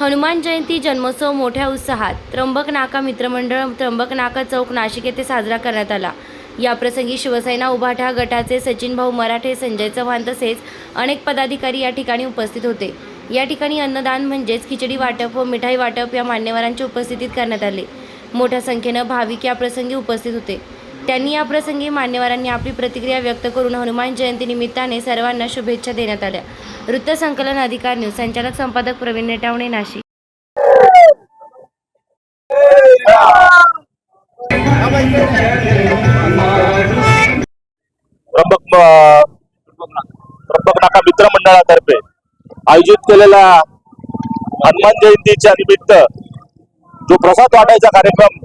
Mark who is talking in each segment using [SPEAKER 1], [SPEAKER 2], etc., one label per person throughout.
[SPEAKER 1] हनुमान जयंती जन्मोत्सव मोठ्या उत्साहात. त्र्यंबक नाका मित्रमंडळ त्र्यंबक नाका चौक नाशिक येथे साजरा करण्यात आला. याप्रसंगी शिवसेना उभाठा गटाचे सचिन भाऊ मराठे संजय चव्हाण तसेच अनेक पदाधिकारी या ठिकाणी उपस्थित होते. या ठिकाणी अन्नदान म्हणजेच खिचडी वाटप व मिठाई वाटप या मान्यवरांच्या उपस्थितीत करण्यात आले. मोठ्या संख्येनं भाविक या प्रसंगी उपस्थित होते. त्यांनी या प्रसंगी मान्यवरांनी आपली प्रतिक्रिया व्यक्त करून हनुमान जयंती निमित्ताने सर्वांना शुभेच्छा देण्यात आल्या. वृत्तसंकलन अधिकार न्यूज. संचालक संपादक प्रवीण नेटावणे नाशिक.
[SPEAKER 2] त्र्यंबक मित्र मंडळातर्फे आयोजित केलेला हनुमान जयंतीच्या निमित्त जो प्रसाद वाटायचा कार्यक्रम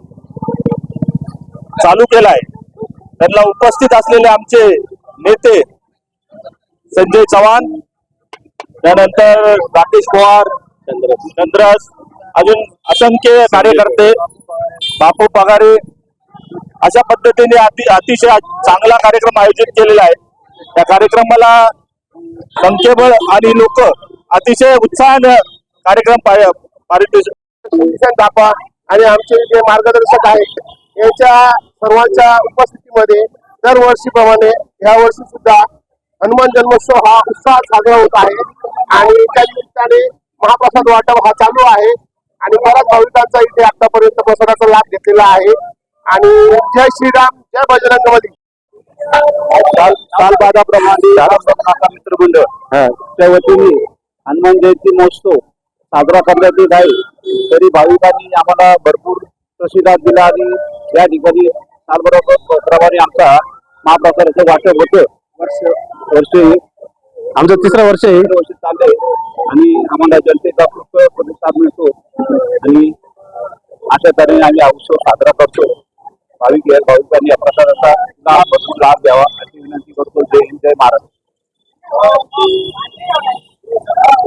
[SPEAKER 2] चालू केलाय त्यांना उपस्थित असलेले आमचे नेते संजय चव्हाण त्यानंतर राकेश पवार चंद्रस अजून असंख्य कार्यकर्ते बापू पगारे अशा पद्धतीने अति अतिशय चांगला कार्यक्रम आयोजित केलेला आहे. त्या कार्यक्रमाला संख्येबळ आणि लोक अतिशय उत्साहानं कार्यक्रम पारितोषिक
[SPEAKER 3] दाखवा आणि आमचे जे मार्गदर्शक आहेत यांच्या सर्वांच्या उपस्थितीमध्ये दरवर्षीप्रमाणे या वर्षी सुद्धा हनुमान जन्मोत्सव हा उत्साहात साजरा होत आहे. आणि त्या निमित्ताने महाप्रसाद वाटप हा चालू आहे. आणि बऱ्याच भाविकांचा इथे आतापर्यंत प्रसादाचा लाभ घेतलेला आहे. आणि जय श्रीराम जय बजरंग बली
[SPEAKER 2] काल काल बाजाप्रमाणे नाका मित्रबंध च्या वतीने हनुमान जयंती महोत्सव साजरा करण्यात येत आहे. तरी भाविकांनी आम्हाला भरपूर प्रसिद्धात दिला आणि या ठिकाणी त्याचबरोबर प्रमाणे आमचा महाप्रसाराचं वाटप होतं. वर्ष वर्षी आमचं तिसरं वर्ष आहे. वर्ष चाललंय. आणि आम्हाला जनतेचा खूप प्रतिसाद मिळतो. आणि अशा तऱ्हेने आम्ही हा उत्सव साजरा करतो. भाविक या भाविकांनी या प्रसादाचा लाभ भरपूर लाभ द्यावा अशी विनंती करतो. जय हिंद जय महाराष्ट्र.